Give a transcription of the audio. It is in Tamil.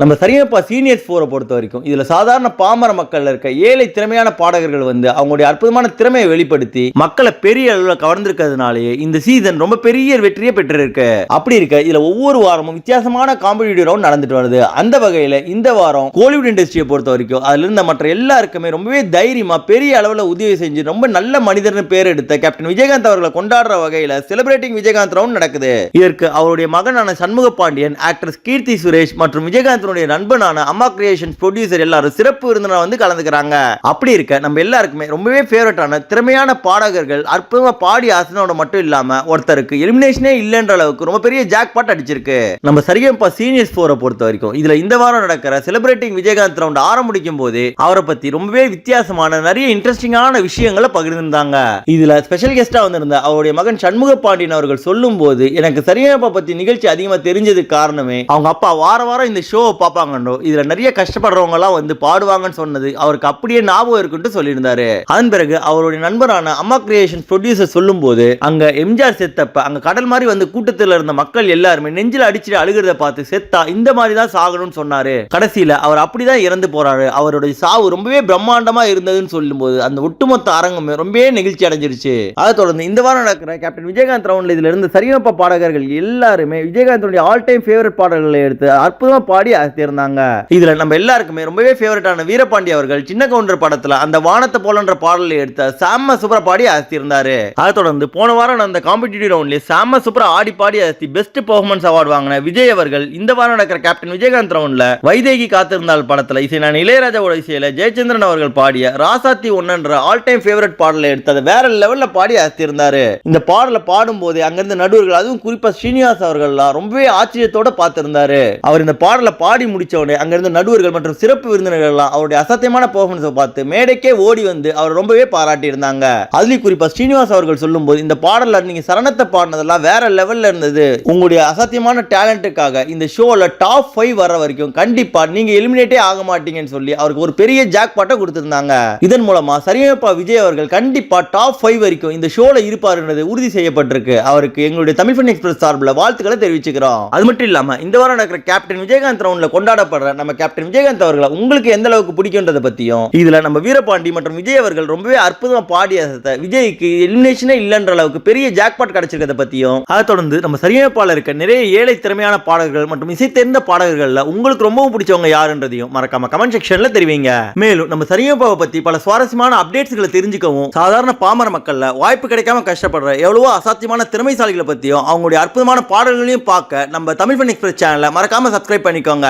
நம்ம சரியப்பா சீனியர்ஸ் ஃபோரை பொறுத்த வரைக்கும் இதில் சாதாரண பாமர மக்களில் இருக்க ஏழை திறமையான பாடகர்கள் வந்து அவங்களுடைய அற்புதமான திறமையை வெளிப்படுத்தி மக்களை பெரிய அளவுல கவர்ந்திருக்கிறதுனாலேயே இந்த சீசன் ரொம்ப பெரிய வெற்றியை பெற்றிருக்கு. அப்படி இருக்க இதில் ஒவ்வொரு வாரமும் வித்தியாசமான காம்படிட்டிவ் ரவுண்ட் நடந்துட்டு வருது. அந்த வகையில் இந்த வாரம் கோலிவுட் இண்டஸ்ட்ரியை பொறுத்த வரைக்கும் அதில் இருந்த மற்ற எல்லாருக்குமே ரொம்பவே தைரியமாக பெரிய அளவில் உதவி செஞ்சு ரொம்ப நல்ல மனிதர்னு பேர் எடுத்த கேப்டன் விஜயகாந்த் அவர்களை கொண்டாடுற வகையில் செலிப்ரேட்டிங் விஜயகாந்த் ரவுண்ட் நடக்குது. இதற்கு அவருடைய மகனான சண்முக பாண்டியன் ஆக்ட்ரஸ் கீர்த்தி சுரேஷ் மற்றும் விஜயகாந்த் விஜயகாந்தனுடைய நண்பனான அம்மா கிரியேஷன் ப்ரொடியூசர் எல்லாரும் சிறப்பு விருந்தினர் வந்து கலந்துக்கிறாங்க. அப்படி இருக்க நம்ம எல்லாருக்குமே ரொம்பவே ஃபேவரட்டான திறமையான பாடகர்கள் அற்புதமா பாடி ஆசனோட மட்டும் இல்லாமல் ஒருத்தருக்கு எலிமினேஷனே இல்லைன்ற அளவுக்கு ரொம்ப பெரிய ஜாக் பாட் அடிச்சிருக்கு. நம்ம சரியப்பா சீனியர்ஸ் போரை பொறுத்த வரைக்கும் இதுல இந்த வாரம் நடக்கிற செலிப்ரேட்டிங் விஜயகாந்த் ரவுண்ட் ஆரம்பிக்கும் போது அவரை பத்தி ரொம்பவே வித்தியாசமான நிறைய இன்ட்ரெஸ்டிங்கான விஷயங்களை பகிர்ந்திருந்தாங்க. இதுல ஸ்பெஷல் கெஸ்டா வந்திருந்த அவருடைய மகன் சண்முக பாண்டியன் அவர்கள் சொல்லும் போது எனக்கு சரியம்பா பத்தி நிகழ்ச்சி அதிகமா தெரிஞ்சதுக்கு காரணமே அவங்க அப்பா வார வாரம் இந்த ஷோவை பார்ப்பாங்கன்றோ இதில் நிறைய கஷ்டப்படுறவங்கலாம் வந்து பாடுவாங்கன்னு சொன்னது. அவருக்கு அப்படியே ஞாபகம் இருக்குன்ட்டு சொல்லியிருந்தாரு. அதன் பிறகு அவருடைய நண்பரான அம்மா கிரியேஷன் ப்ரொடியூசர் சொல்லும்போது அங்கே எம்ஜிஆர் செத்தப்ப அங்கே கடல் மாதிரி வந்து கூட்டத்தில் இருந்த மக்கள் எல்லாருமே நெஞ்சில் அடிச்சுட்டு அழுகிறத பார்த்து செத்தா இந்த மாதிரி தான் சாகணும்னு சொன்னாரு. கடைசியில் அவர் அப்படிதான் இறந்து போறாரு. அவருடைய சாவு ரொம்பவே பிரம்மாண்டமா இருந்ததுன்னு சொல்லும்போது அந்த ஒட்டுமொத்த அரங்கமே ரொம்பவே நெகிழ்ச்சி அடைஞ்சிருச்சு. அதை தொடர்ந்து இந்த வாரம் நடக்கிற கேப்டன் விஜயகாந்த் ரவுண்ட்ல இதுல இருந்து சரியப்பா பாடகர்கள் எல்லாருமே விஜயகாந்தனுடைய ஆல் டைம் ஃபேவரட் பாடல்களை எடுத்து அற்புதமா பாடி தேர்ந்தாங்க இதுல நம்ம எல்லாருக்குமே ரொம்பவே ஃபேவரட்டான வீரபாண்டி அவர்கள் சின்ன கவுண்டர் படத்துல அந்த வானத்தை போலன்ற பாடலை எடுத்த சாம சூப்பரா பாடி அசத்திருந்தாரு. அதை தொடர்ந்து போன வாரம் நடந்த காம்படிட்டிவ் ரவுண்ட்ல சாம சூப்பரா ஆடி பாடி அசத்தி பெஸ்ட் பெர்ஃபார்மன்ஸ் அவார்டு வாங்கின விஜய் அவர்கள் இந்த வாரம் நடக்கிற கேப்டன் விஜயகாந்த் ரவுண்ட்ல வைதேகி காத்திருந்தால் படத்துல இசை நான் இளையராஜாவோட இசையில ஜெயச்சந்திரன் அவர்கள் பாடிய ராசாத்தி ஒன்னன்ற ஆல் டைம் ஃபேவரட் பாடலை எடுத்து அதை வேற லெவல்ல பாடி அசத்திருந்தாரு. இந்த பாடலை பாடும்போது அங்கிருந்து நடுவர்கள் அதுவும் குறிப்பா ஸ்ரீனிவாஸ் அவர்கள்லாம் ரொம்பவே ஆச்சரியத்தோட பார்த்திருந்தாரு. அவர் இந்த பாடலை பாடி முடிச்ச அங்கேருந்து நடுவர்கள் மற்றும் சிறப்பு விருந்தினர்கள்லாம் அவருடைய அசத்தியமான பெர்ஃபார்மன்ஸை பார்த்து மேடைக்கே ஓடி வந்து அவர் ரொம்பவே பாராட்டி இருந்தாங்க அதுலயும் குறிப்பா ஸ்ரீனிவாஸ் அவர்கள் சொல்லும்போது இந்த பாடலில் நீங்க சரணத்தை பாடினதெல்லாம் வேற லெவல்ல இருந்தது. உங்களுடைய அசத்தியமான டேலண்ட்டுக்காக இந்த ஷோவில் டாப் ஃபைவ் வர வரைக்கும் கண்டிப்பா நீங்க எலிமினேட்டே ஆக மாட்டீங்கன்னு சொல்லி அவருக்கு ஒரு பெரிய ஜாக் பாட்டை கொடுத்துருந்தாங்க. இதன் மூலமா சரியப்பா விஜய் அவர்கள் கண்டிப்பா டாப் ஃபைவ் வரைக்கும் இந்த ஷோவில் இருப்பாருன்றது உறுதி செய்யப்பட்டிருக்கு. அவருக்கு எங்களுடைய தமிழ் ஃபன் எக்ஸ்பிரஸ் சார்பில் வாழ்த்துக்களை தெரிவிச்சுக்கிறோம். அது மட்டும் இல்லாமல் இந்த வாரம் நடக்கிற கேப்டன் விஜயகாந்த் ரவுண்ட்ல கொண்டாடப்படுற நம்ம கேப்டன் விஜயகாந்த் அவர்களை உங்களுக்கு எந்த அளவுக்கு பிடிக்கும்ன்றதை பற்றியும் இதில் நம்ம வீரபாண்டி மற்றும் விஜய் அவர்கள் ரொம்பவே அற்புதமாக பாடி விஜய்க்கு எலிமினேஷனே இல்லைன்ற அளவுக்கு பெரிய ஜாக்பாட் கிடைச்சிருக்கிறத பற்றியும் அதை தொடர்ந்து நம்ம சரியமைப்பாளர் இருக்க நிறைய ஏழை திறமையான பாடகர்கள் மற்றும் இசை தெரிந்த பாடகர்கள்ல உங்களுக்கு ரொம்பவும் பிடிச்சவங்க யாருன்றதையும் மறக்காம கமெண்ட் செக்ஷனில் தெரிவிங்க. மேலும் நம்ம சரியமைப்பாவை பற்றி பல சுவாரஸ்யமான அப்டேட்ஸ்களை தெரிஞ்சுக்கவும் சாதாரண பாமர மக்களில் வாய்ப்பு கிடைக்காம கஷ்டப்படுற எவ்வளவோ அசாத்தியமான திறமைசாலிகளை பற்றியும் அவங்களுடைய அற்புதமான பாடல்களையும் பார்க்க நம்ம தமிழ் பண்ணி எக்ஸ்பிரஸ் சேனலை மறக்காம சப்ஸ்கிரைப் பண்ணிக்கோங்க.